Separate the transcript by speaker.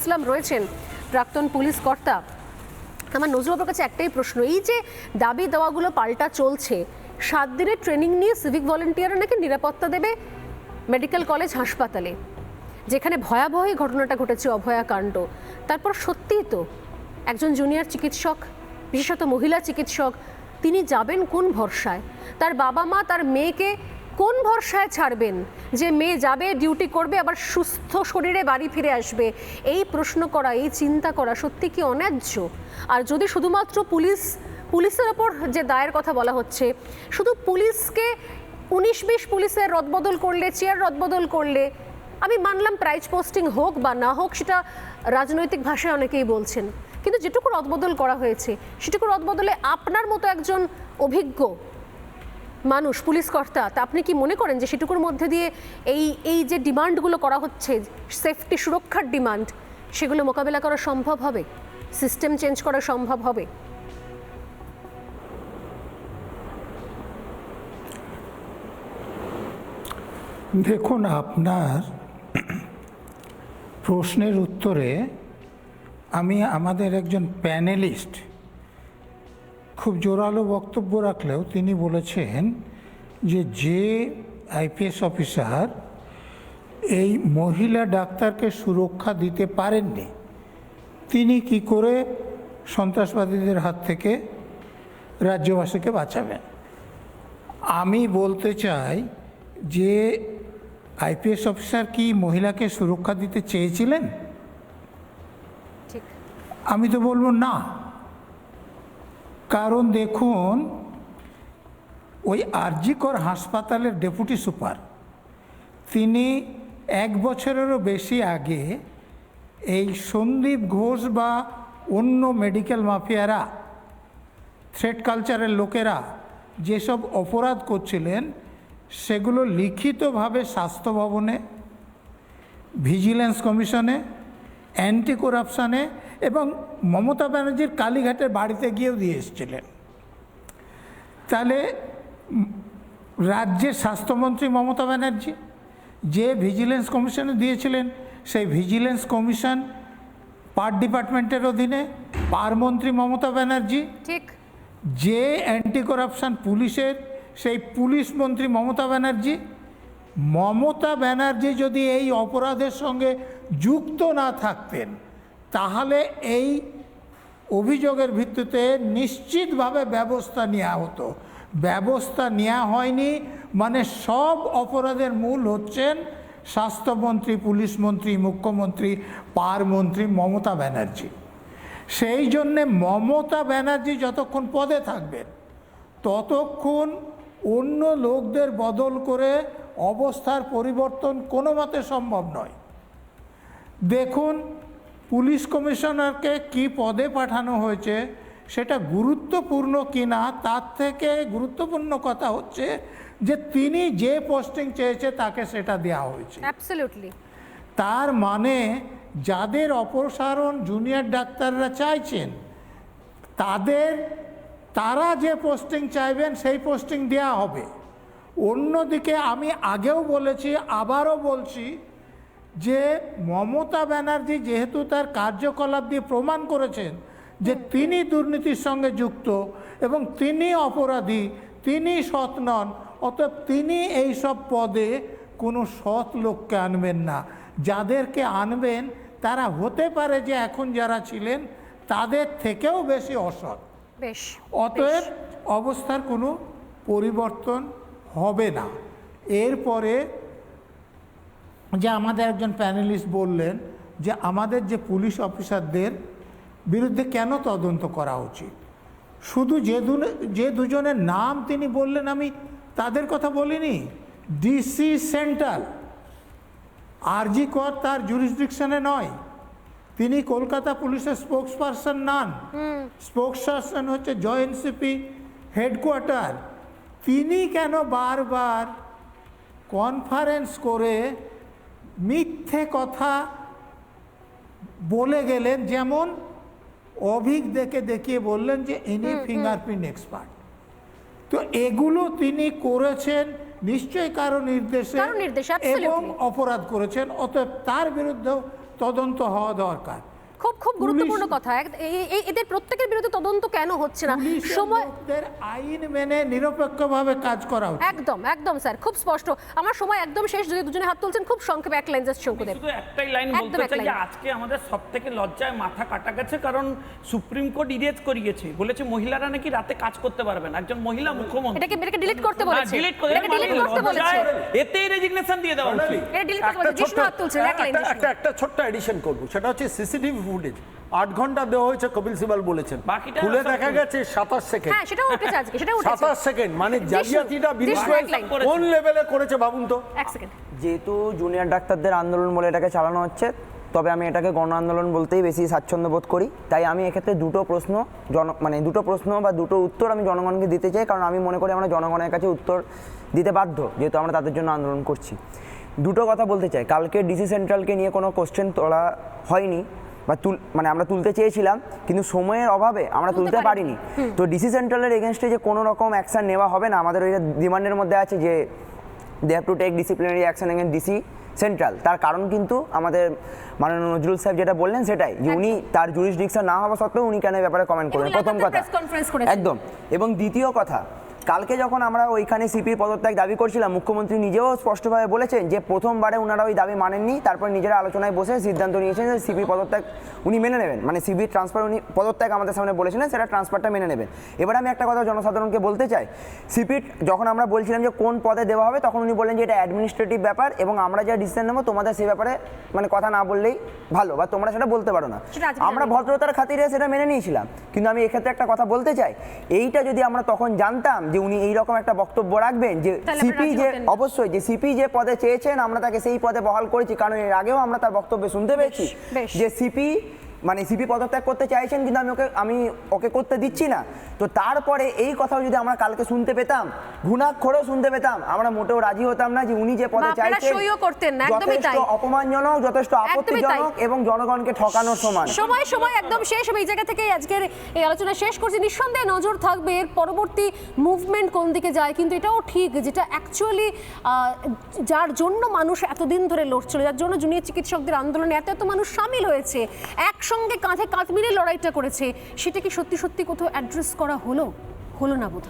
Speaker 1: ইসলাম রয়েছেন প্রাক্তন পুলিশ কর্তা। আমার নজরুলের কাছে একটাই প্রশ্ন, এই যে দাবি দেওয়াগুলো পাল্টা চলছে, সাত দিনের ট্রেনিং নিয়ে সিভিক ভলেন্টিয়াররা নাকি নিরাপত্তা দেবে মেডিকেল কলেজ হাসপাতালে? যেখানে ভয়াবহ ঘটনাটা ঘটেছে, অভয়া কাণ্ড। তারপর সত্যিই তো একজন জুনিয়র চিকিৎসক, বিশেষত মহিলা চিকিৎসক, তিনি যাবেন কোন ভরসায়? তার বাবা মা তার মেয়েকে কোন ভরসায় ছাড়বেন? যে মেয়ে যাবে, ডিউটি করবে, আবার সুস্থ শরীরে বাড়ি ফিরে আসবে? এই প্রশ্ন করা, এই চিন্তা করা সত্যি কি অন্যায্য? আর যদি শুধুমাত্র পুলিশ, পুলিশের ওপর যে দায়ের কথা বলা হচ্ছে, শুধু পুলিশকে উনিশ বিশ পুলিশের রদবদল করলে, চেয়ার রদবদল করলে, আমি মানলাম প্রাইজ পোস্টিং হোক বা না হোক, সেটা রাজনৈতিক ভাষায় অনেকেই বলছেন। কিন্তু যেটুকু রদবদল করা হয়েছে, সেটুকু রদবদলে আপনার মতো একজন অভিজ্ঞ মানুষ পুলিশ কর্তা তা আপনি কি মনে করেন যে সেটুকুর মধ্যে দিয়ে এই এই যে ডিমান্ডগুলো করা হচ্ছে সেফটি সুরক্ষার ডিমান্ড, সেগুলো মোকাবেলা করা সম্ভব হবে? সিস্টেম চেঞ্জ করা সম্ভব হবে?
Speaker 2: দেখুন, আপনার প্রশ্নের উত্তরে আমি আমাদের একজন প্যানেলিস্ট খুব জোরালো বক্তব্য রাখলেও তিনি বলেছেন যে যে আইপিএস অফিসার এই মহিলা ডাক্তারকে সুরক্ষা দিতে পারেননি তিনি কি করে সন্ত্রাসবাদীদের হাত থেকে রাজ্যবাসীকে বাঁচাবেন? আমি বলতে চাই যে আইপিএস অফিসার কি মহিলাকে সুরক্ষা দিতে চেয়েছিলেন? আমি তো বলব না। কারণ দেখুন, ওই আরজিকর হাসপাতালের ডেপুটি সুপার, তিনি এক বছরেরও বেশি আগে এই সন্দীপ ঘোষ বা অন্য মেডিকেল মাফিয়ারা, থ্রেড কালচারের লোকেরা যেসব অপরাধ করছিলেন, সেগুলো লিখিতভাবে স্বাস্থ্য ভবনে, ভিজিলেন্স কমিশনে অ্যান্টি করাপশানে এবং মমতা ব্যানার্জির কালীঘাটের বাড়িতে গিয়েও দিয়ে এসেছিলেন। তাহলে রাজ্যের স্বাস্থ্যমন্ত্রী মমতা ব্যানার্জি যে ভিজিলেন্স কমিশনে দিয়েছিলেন সেই ভিজিলেন্স কমিশন পার ডিপার্টমেন্টের অধীনে পার মন্ত্রী মমতা ব্যানার্জি
Speaker 1: ঠিক।
Speaker 2: যে অ্যান্টি করাপশন পুলিশের সেই পুলিশ মন্ত্রী মমতা ব্যানার্জি মমতা ব্যানার্জি যদি এই অপরাধের সঙ্গে যুক্ত না থাকতেন তাহলে এই অভিযোগের ভিত্তিতে নিশ্চিতভাবে ব্যবস্থা নেওয়া হতো। ব্যবস্থা নেওয়া হয়নি মানে সব অপরাধের মূল হচ্ছেন স্বাস্থ্যমন্ত্রী, পুলিশ মন্ত্রী, মুখ্যমন্ত্রী, পার মন্ত্রী মমতা ব্যানার্জি। সেই জন্যে মমতা ব্যানার্জি যতক্ষণ পদে থাকবেন, ততক্ষণ অন্য লোকদের বদল করে অবস্থার পরিবর্তন কোনো মতে সম্ভব নয়। দেখুন পুলিশ কমিশনারকে কি পদে পাঠানো হয়েছে সেটা গুরুত্বপূর্ণ কি না তার থেকে গুরুত্বপূর্ণ কথা হচ্ছে যে তিনি যে পোস্টিং চেয়েছে তাকে সেটা দেওয়া হয়েছে। তার মানে যাদের অপসারণ জুনিয়র ডাক্তাররা চাইছেন তাদের তারা যে পোস্টিং চাইবেন সেই পোস্টিং দেওয়া হবে। অন্যদিকে আমি আগেও বলেছি আবারও বলছি যে মমতা ব্যানার্জি যেহেতু তার কার্যকলাপ দিয়ে প্রমাণ করেছেন যে তিনি দুর্নীতির সঙ্গে যুক্ত এবং তিনি অপরাধী তিনি সৎ নন অতএব তিনি এই সব পদে কোনো সৎ লোককে আনবেন না। যাদেরকে আনবেন তারা হতে পারে যে এখন যারা ছিলেন তাদের থেকেও বেশি অসৎ।
Speaker 1: বেশ
Speaker 2: অতএব অবস্থার কোনো পরিবর্তন হবে না। এরপরে যে আমাদের একজন প্যানেলিস্ট বললেন যে আমাদের যে পুলিশ অফিসারদের বিরুদ্ধে কেন তদন্ত করা উচিত? শুধু যে দু যে দুজনের নাম তিনি বললেন আমি তাদের কথা বলিনি। ডিসি সেন্ট্রাল আরজি কর তার জুরিসডিকশনে নয়। তিনি কলকাতা পুলিশের spokesperson none. Spokesperson হচ্ছে জয়েন্ট সিপি হেডকোয়ার্টার তিনি কেন বারবার কনফারেন্স করে মিথ্যে কথা বলে গেলেন যেমন অভিক দেখে দেখিয়ে বললেন যে ইনি ফিঙ্গারপ্রিন্ট এক্সপার্ট তো এগুলো তিনি করেছেন নিশ্চয়ই কারও নির্দেশে এবং অপরাধ করেছেন অতএব তার বিরুদ্ধেও তদন্ত হওয়া দরকার।
Speaker 1: খুব খুব গুরুত্বপূর্ণ কথা। এদের প্রত্যেকের বিরুদ্ধে তদন্ত কেন হচ্ছে না? সময়
Speaker 2: আইন মেনে নিরপেক্ষভাবে কাজ করা
Speaker 1: একদম একদম স্যার খুব স্পষ্ট। আমার সময় একদম শেষ যদি দুজনে হাত তুলছেন খুব সংক্ষেপে এক লাইন জাস্ট শঙ্কুদেব।
Speaker 3: শুধু একটাই লাইন বলতে চাই যে আজকে আমাদের সব থেকে লজ্জায় মাথা কাটা গেছে কারণ সুপ্রিম কোর্ট ইরেজ করিয়েছে। বলেছে মহিলারা নাকি রাতে কাজ করতে পারবে না একজন মহিলা মুখ্যমন্ত্রী।
Speaker 1: এটাকে এটাকে ডিলিট করতে বলেছে।
Speaker 3: ডিলিট করে
Speaker 1: এটাকে ডিলিট করতে বলেছে।
Speaker 3: এতেই রেজিগনেশন দিয়ে দেওয়া উচিত
Speaker 1: এটা ডিলিট করতে বলেছে। জিষ্ণু হাত তুলছেন এক লাইন
Speaker 4: একটা- একটা একটা ছোট্ট এডিশন করব সেটা হচ্ছে সিসিটিভি ফুটেজ আট ঘণ্টা দেওয়া হয়েছে কপিল সিবাল বলেছেন। খুলে দেখা। গেছে সাতাশ সেকেন্ড
Speaker 1: হ্যাঁ সেটাও উঠেছে আজকে সেটাও উঠেছে।
Speaker 4: সাতাশ সেকেন্ড মানে জালিয়াতিটা। কোন লেভেলে করেছে ভাবুন তো?
Speaker 1: এক সেকেন্ড
Speaker 5: যেহেতু জুনিয়র ডাক্তারদের আন্দোলন বলে এটাকে চালানো হচ্ছে তবে আমি এটাকে গণ আন্দোলন বলতেই বেশি স্বাচ্ছন্দ্য বোধ করি। তাই আমি এক্ষেত্রে দুটো প্রশ্ন জন মানে দুটো প্রশ্ন বা দুটো উত্তর আমি জনগণকে দিতে চাই কারণ আমি মনে করি আমরা জনগণের কাছে উত্তর দিতে বাধ্য যেহেতু আমরা তাদের জন্য আন্দোলন করছি। দুটো কথা বলতে চাই। কালকে ডিসি সেন্ট্রালকে নিয়ে কোনো কোশ্চেন তোলা হয়নি। বা তুল মানে আমরা তুলতে চেয়েছিলাম কিন্তু সময়ের অভাবে আমরা
Speaker 1: তুলতে
Speaker 5: পারিনি। তো ডিসি সেন্ট্রালের এগেনস্টে যে কোনো রকম অ্যাকশন নেওয়া হবে না আমাদের ওই ডিমান্ডের মধ্যে আছে যে they have to take disciplinary action against DC central তার কারণ কিন্তু আমাদের মাননীয় নজরুল সাহেব যেটা বললেন সেটাই যে উনি তার জুরিসডিকশন না হওয়া সত্ত্বেও উনি কেন ব্যাপারে কমেন্ট
Speaker 1: এবং
Speaker 5: করবেন প্রথম কথা। একদম। এবং দ্বিতীয় কথা কালকে যখন আমরা ওইখানে সিপির পদত্যাগ দাবি করছিলাম মুখ্যমন্ত্রী নিজেও স্পষ্টভাবে বলেছেন যে প্রথমবারে ওনারা ওই দাবি মানেননি তারপর নিজেরা আলোচনায় বসে সিদ্ধান্ত নিয়েছেন যে সিপির পদত্যাগ উনি মেনে নেবেন। মানে সিপির ট্রান্সফার উনি পদত্যাগ আমাদের সামনে বলেছিলেন সেটা ট্রান্সফারটা মেনে নেবেন। এবার আমি একটা কথা জনসাধারণকে বলতে চাই সিপির যখন আমরা বলছিলাম যে কোন পদে দেওয়া হবে তখন উনি বললেন যে এটা অ্যাডমিনিস্ট্রেটিভ ব্যাপার এবং আমরা যা ডিসিশন নেব তোমাদের সেই ব্যাপারে মানে কথা না বললেই ভালো বা তোমরা সেটা বলতে পারো না। আমরা ভদ্রতার খাতিরে সেটা মেনে নিয়েছিলাম। কিন্তু আমি এক্ষেত্রে একটা কথা বলতে চাই এইটা যদি আমরা তখন জানতাম যে উনি এইরকম একটা বক্তব্য রাখবেন যে সিপি যে অবশ্যই যে সিপি যে পদে চেয়েছেন আমরা তাকে সেই পদে বহাল করেছি কারণ এর আগেও আমরা তার বক্তব্য শুনতে পেয়েছি যে সিপি মানে সিপি পদত্যাগ করতে চাইছেন কিন্তু আমি ওকে আমি ওকে করতে দিচ্ছি না। তো তারপরে এই কথাও যদি আমরা কালকে শুনতে পেতাম ঘুণাক্ষরেও শুনতে পেতাম আমরা মোটেও রাজি হতাম না যে উনি যে পদে চাইছেন
Speaker 1: করতেন না, একদমই
Speaker 5: যথেষ্ট
Speaker 1: তাই।
Speaker 5: অপমানজনক যথেষ্ট আপত্তিজনক এবং জনগণকে ঠকানোর সমান।
Speaker 1: সময় সময় একদম শেষ আমি এই জায়গা থেকে আজকের এই আলোচনা শেষ করছি। নিঃসন্দেহে নজর থাকবে এর পরবর্তী মুভমেন্ট কোন দিকে যায় কিন্তু এটাও ঠিক যেটা অ্যাকচুয়ালি যার জন্য মানুষ এতদিন ধরে লড়ছিল যার জন্য জুনিয়র চিকিৎসকদের আন্দোলনে এত এত মানুষ সামিল হয়েছে। একসঙ্গে কাঁধে কাঁধ মিলে লড়াইটা করেছে। সেটা কি সত্যি সত্যি কোথাও অ্যাড্রেস করা হলো? হলো না বোধ